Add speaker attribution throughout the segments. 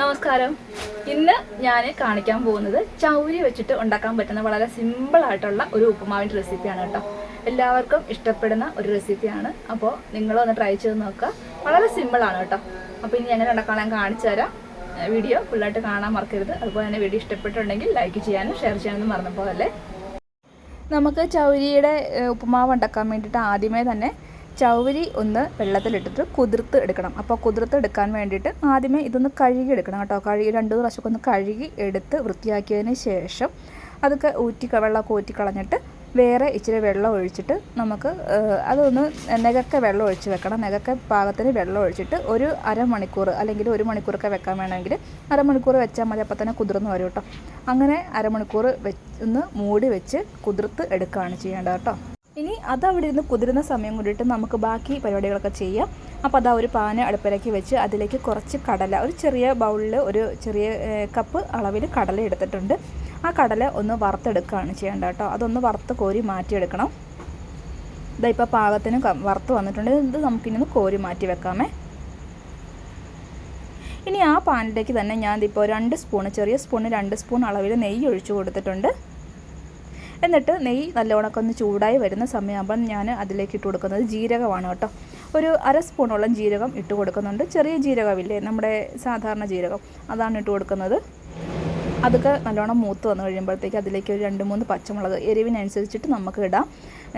Speaker 1: നമസ്കാരം. ഇന്ന് ഞാൻ കാണിക്കാൻ പോകുന്നത് ചൗരി വെച്ചിട്ട് ഉണ്ടാക്കാൻ പറ്റുന്ന വളരെ സിമ്പിൾ ആയിട്ടുള്ള ഒരു ഉപ്പുമാവിന്റെ റെസിപ്പിയാണ് കേട്ടോ. എല്ലാവർക്കും ഇഷ്ടപ്പെടുന്ന ഒരു റെസിപ്പിയാണ് അപ്പോൾ നിങ്ങളൊന്ന് ട്രൈ ചെയ്ത് നോക്കുക. വളരെ സിമ്പിളാണ് കേട്ടോ. അപ്പോൾ ഇനി എങ്ങനെ ഉണ്ടാക്കാൻ കാണിച്ചു തരാം. വീഡിയോ ഫുള്ളായിട്ട് കാണാൻ മറക്കരുത്. അതുപോലെ തന്നെ വീഡിയോ ഇഷ്ടപ്പെട്ടുണ്ടെങ്കിൽ ലൈക്ക് ചെയ്യാനും ഷെയർ ചെയ്യാനും മറന്നു നമുക്ക് ചൗരിയുടെ ഉപ്പുമാവ് ഉണ്ടാക്കാൻ വേണ്ടിയിട്ട് ആദ്യമേ തന്നെ ചൗരി ഒന്ന് വെള്ളത്തിലിട്ടിട്ട് കുതിർത്ത് എടുക്കണം. അപ്പോൾ കുതിർത്ത് എടുക്കാൻ വേണ്ടിയിട്ട് ആദ്യമേ ഇതൊന്ന് കഴുകി എടുക്കണം കേട്ടോ. കഴുകി രണ്ട് പ്രാവശ്യമൊക്കെ ഒന്ന് കഴുകി എടുത്ത് വൃത്തിയാക്കിയതിന് ശേഷം അതൊക്കെ ഊറ്റി വെള്ളമൊക്കെ ഊറ്റി കളഞ്ഞിട്ട് വേറെ ഇച്ചിരി വെള്ളം ഒഴിച്ചിട്ട് നമുക്ക് അതൊന്ന് നെകക്കെ വെള്ളം ഒഴിച്ച് വെക്കണം. നെകക്കെ പാകത്തിന് വെള്ളം ഒഴിച്ചിട്ട് ഒരു അരമണിക്കൂർ അല്ലെങ്കിൽ ഒരു മണിക്കൂറൊക്കെ വെക്കാൻ വേണമെങ്കിൽ അരമണിക്കൂർ വെച്ചാൽ മതി. അപ്പോൾ തന്നെ കുതിർന്ന് വരും കേട്ടോ. അങ്ങനെ അരമണിക്കൂർ വെച്ച് ഒന്ന് മൂടി വെച്ച് കുതിർത്ത് എടുക്കുകയാണ് ചെയ്യേണ്ടത് കേട്ടോ. ഇനി അത് അവിടെ ഇരുന്ന് കുതിരുന്ന സമയം കൂടിയിട്ട് നമുക്ക് ബാക്കി പരിപാടികളൊക്കെ ചെയ്യാം. അപ്പോൾ അതാ ഒരു പാന അടുപ്പിലേക്ക് വെച്ച് അതിലേക്ക് കുറച്ച് കടല ഒരു ചെറിയ ബൗളിൽ ഒരു ചെറിയ കപ്പ് അളവിൽ കടല എടുത്തിട്ടുണ്ട്. ആ കടല ഒന്ന് വറുത്തെടുക്കുകയാണ് ചെയ്യേണ്ടത് കേട്ടോ. അതൊന്ന് വറുത്ത് കോരി മാറ്റിയെടുക്കണം. ഇതാ ഇപ്പോൾ പാകത്തിന് വറുത്ത് വന്നിട്ടുണ്ട്. ഇത് നമുക്കിനി ഒന്ന് കോരി മാറ്റി വെക്കാമേ. ഇനി ആ പാനിലേക്ക് തന്നെ ഞാൻ ഇപ്പോൾ രണ്ട് സ്പൂൺ ചെറിയ സ്പൂണ് രണ്ട് സ്പൂൺ അളവിൽ നെയ്യ് ഒഴിച്ചു കൊടുത്തിട്ടുണ്ട്. എന്നിട്ട് നെയ്യ് നല്ലോണമൊക്കെ ഒന്ന് ചൂടായി വരുന്ന സമയമാകുമ്പം ഞാൻ അതിലേക്ക് ഇട്ട് കൊടുക്കുന്നത് ജീരകമാണ് കേട്ടോ. ഒരു അര സ്പൂണോളം ജീരകം ഇട്ട് കൊടുക്കുന്നുണ്ട്. ചെറിയ ജീരകമില്ലേ? നമ്മുടെ സാധാരണ ജീരകം. അതാണ് ഇട്ട് കൊടുക്കുന്നത്. അതൊക്കെ നല്ലോണം മൂത്ത് വന്നു കഴിയുമ്പോഴത്തേക്ക് അതിലേക്ക് ഒരു രണ്ട് മൂന്ന് പച്ചമുളക് എരിവിനനുസരിച്ചിട്ട് നമുക്ക് ഇടാം.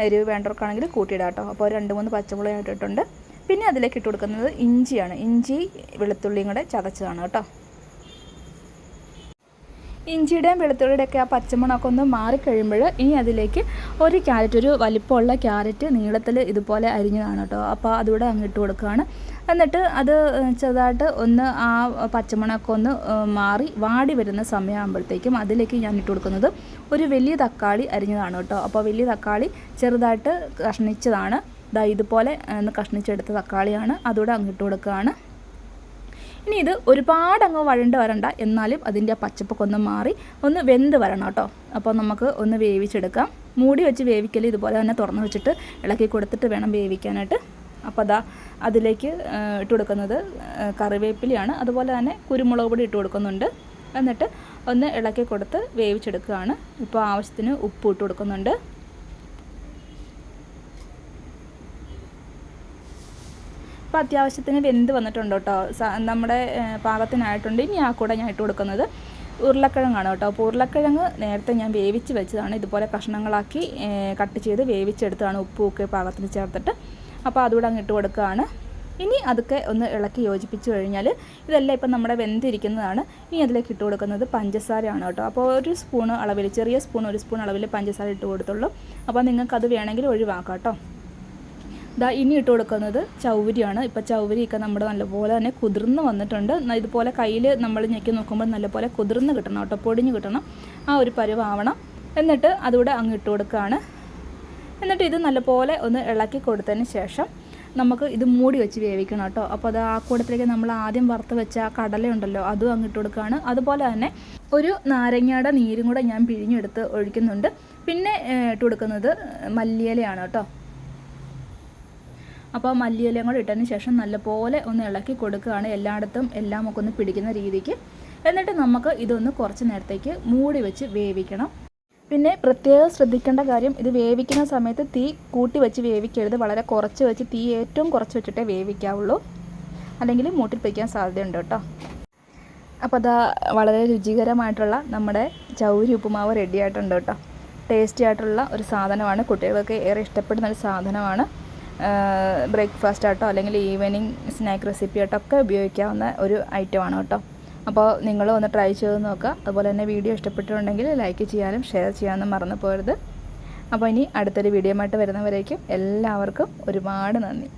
Speaker 1: എരിവ് വേണ്ടവർക്കാണെങ്കിൽ കൂട്ടിയിടാം കേട്ടോ. അപ്പോൾ രണ്ട് മൂന്ന് പച്ചമുളക് ഇട്ടിട്ടുണ്ട്. പിന്നെ അതിലേക്ക് ഇട്ട് കൊടുക്കുന്നത് ഇഞ്ചിയാണ്. ഇഞ്ചി വെളുത്തുള്ളിയും കൂടെ ചതച്ചതാണ് കേട്ടോ. ഇഞ്ചിയുടെയും വെളുത്തുള്ളിയുടെയൊക്കെ ആ പച്ചമുണൊക്കെ ഒന്ന് മാറിക്കഴിയുമ്പോൾ ഇനി അതിലേക്ക് ഒരു ക്യാരറ്റ് ഒരു വലിപ്പമുള്ള ക്യാരറ്റ് നീളത്തിൽ ഇതുപോലെ അരിഞ്ഞതാണ് കേട്ടോ. അപ്പോൾ അതുകൂടെ അങ്ങിട്ട് കൊടുക്കുകയാണ്. എന്നിട്ട് അത് ചെറുതായിട്ട് ഒന്ന് ആ പച്ചമുണൊക്കെ ഒന്ന് മാറി വാടി വരുന്ന സമയമാകുമ്പോഴത്തേക്കും അതിലേക്ക് ഞാൻ ഇട്ട് കൊടുക്കുന്നത് ഒരു വലിയ തക്കാളി അരിഞ്ഞതാണ് കേട്ടോ. അപ്പോൾ വലിയ തക്കാളി ചെറുതായിട്ട് കഷ്ണിച്ചതാണ്. ഇതാ ഇതുപോലെ ഒന്ന് കഷ്ണിച്ചെടുത്ത തക്കാളിയാണ്. അതുകൂടെ അങ്ങിട്ട് കൊടുക്കുകയാണ്. ഇനി ഇത് ഒരുപാട് അങ്ങ് വഴണ്ട് വരണ്ട എന്നാലും അതിന്റെ പച്ചപ്പൊക്കെ ഒന്ന് മാറി ഒന്ന് വെന്ത് വരണം കേട്ടോ. അപ്പോൾ നമുക്ക് ഒന്ന് വേവിച്ചെടുക്കാം. മൂടി വെച്ച് വേവിക്കൽ ഇതുപോലെ തന്നെ തുറന്ന് വെച്ചിട്ട് ഇളക്കി കൊടുത്തിട്ട് വേണം വേവിക്കാനായിട്ട്. അപ്പോൾ അതാ അതിലേക്ക് ഇട്ട് കൊടുക്കുന്നത് കറിവേപ്പിലയാണ്. അതുപോലെ തന്നെ കുരുമുളക് പൊടി ഇട്ട് കൊടുക്കുന്നുണ്ട്. എന്നിട്ട് ഒന്ന് ഇളക്കി കൊടുത്ത് വേവിച്ചെടുക്കുകയാണ്. ഇപ്പോൾ ആവശ്യത്തിന് ഉപ്പ് ഇട്ട് കൊടുക്കുന്നുണ്ട്. ഇപ്പോൾ അത്യാവശ്യത്തിന് വെന്ത് വന്നിട്ടുണ്ട് കേട്ടോ. നമ്മുടെ പാകത്തിനായിട്ടുണ്ട്. ഇനി ആ കൂടെ ഞാൻ ഇട്ട് കൊടുക്കുന്നത് ഉരുളക്കിഴങ്ങാണ് കേട്ടോ. അപ്പോൾ ഉരുളക്കിഴങ്ങ് നേരത്തെ ഞാൻ വേവിച്ച് വെച്ചതാണ്. ഇതുപോലെ കഷ്ണങ്ങളാക്കി കട്ട് ചെയ്ത് വേവിച്ചെടുത്തതാണ് ഉപ്പുമൊക്കെ പാകത്തിന് ചേർത്തിട്ട്. അപ്പോൾ അതുകൂടെ അങ്ങ് ഇട്ട് കൊടുക്കുകയാണ്. ഇനി അതൊക്കെ ഒന്ന് ഇളക്കി യോജിപ്പിച്ച് കഴിഞ്ഞാൽ ഇതെല്ലാം ഇപ്പം നമ്മുടെ വെന്തിരിക്കുന്നതാണ്. ഇനി അതിലേക്ക് ഇട്ട് കൊടുക്കുന്നത് പഞ്ചസാരയാണ് കേട്ടോ. അപ്പോൾ ഒരു സ്പൂൺ അളവിൽ ചെറിയ സ്പൂൺ ഒരു സ്പൂൺ അളവിൽ പഞ്ചസാര ഇട്ട് കൊടുത്തുള്ളൂ. അപ്പോൾ നിങ്ങൾക്കത് വേണമെങ്കിൽ ഒഴിവാക്കാം കേട്ടോ. ദാ ഇനി ഇട്ട് കൊടുക്കുന്നത് ചൗവരിയാണ്. ഇപ്പോൾ ചൗവരിയൊക്കെ നമ്മുടെ നല്ലപോലെ തന്നെ കുതിർന്ന് വന്നിട്ടുണ്ട്. ഇതുപോലെ കയ്യിൽ നമ്മൾ ഞെക്കി നോക്കുമ്പോൾ നല്ലപോലെ കുതിർന്ന് കിട്ടണം കേട്ടോ പൊടിഞ്ഞ് കിട്ടണം. ആ ഒരു പരുവാവണം. എന്നിട്ട് അതുകൂടെ അങ്ങ് ഇട്ട് കൊടുക്കുകയാണ് എന്നിട്ട് ഇത് നല്ലപോലെ ഒന്ന് ഇളക്കി കൊടുത്തതിന് ശേഷം നമുക്ക് ഇത് മൂടി വെച്ച് വേവിക്കണം കേട്ടോ. അപ്പോൾ അത് ആ കൂടത്തിലേക്ക് നമ്മൾ ആദ്യം വറുത്ത് വെച്ച കടലയുണ്ടല്ലോ അതും അങ്ങ് ഇട്ട് കൊടുക്കുകയാണ് അതുപോലെ തന്നെ ഒരു നാരങ്ങയുടെ നീരും കൂടെ ഞാൻ പിഴിഞ്ഞെടുത്ത് ഒഴിക്കുന്നുണ്ട്. പിന്നെ ഇട്ട് കൊടുക്കുന്നത് മല്ലിയിലയാണ് കേട്ടോ. അപ്പോൾ മല്ലിയിലയും കൂടെ ഇട്ടതിന് ശേഷം നല്ലപോലെ ഒന്ന് ഇളക്കി കൊടുക്കുകയാണ് എല്ലായിടത്തും എല്ലാം ഒക്കെ ഒന്ന് പിടിക്കുന്ന രീതിക്ക്. എന്നിട്ട് നമുക്ക് ഇതൊന്ന് കുറച്ച് നേരത്തേക്ക് മൂടി വെച്ച് വേവിക്കണം. പിന്നെ പ്രത്യേകം ശ്രദ്ധിക്കേണ്ട കാര്യം ഇത് വേവിക്കുന്ന സമയത്ത് തീ കൂട്ടി വെച്ച് വേവിക്കരുത്. വളരെ കുറച്ച് വെച്ച് തീ ഏറ്റവും കുറച്ച് വെച്ചിട്ടേ വേവിക്കാവുള്ളൂ. അല്ലെങ്കിൽ മൂട്ടിൽ പിടിക്കാൻ സാധ്യതയുണ്ട് കേട്ടോ. അപ്പോൾ അതാ വളരെ രുചികരമായിട്ടുള്ള നമ്മുടെ ചൗരി ഉപ്പുമാവ് റെഡി ആയിട്ടുണ്ട് കേട്ടോ. ടേസ്റ്റി ആയിട്ടുള്ള ഒരു സാധനമാണ്. കുട്ടികൾക്ക് ഏറെ ഇഷ്ടപ്പെടുന്ന ഒരു സാധനമാണ്. ബ്രേക്ക്ഫാസ്റ്റ് ആട്ടോ അല്ലെങ്കിൽ ഈവനിങ് സ്നാക്ക് റെസിപ്പി ആയിട്ടോ ഒക്കെ ഉപയോഗിക്കാവുന്ന ഒരു ഐറ്റം ആണ് കേട്ടോ. അപ്പോൾ നിങ്ങൾ ഒന്ന് ട്രൈ ചെയ്ത് നോക്കുക. അതുപോലെ തന്നെ വീഡിയോ ഇഷ്ടപ്പെട്ടിട്ടുണ്ടെങ്കിൽ ലൈക്ക് ചെയ്യാനും ഷെയർ ചെയ്യാനും മറന്നു പോകരുത്. അപ്പോൾ ഇനി അടുത്തൊരു വീഡിയോ ആയിട്ട് വരുന്നവരേക്കും എല്ലാവർക്കും ഒരുപാട് നന്ദി.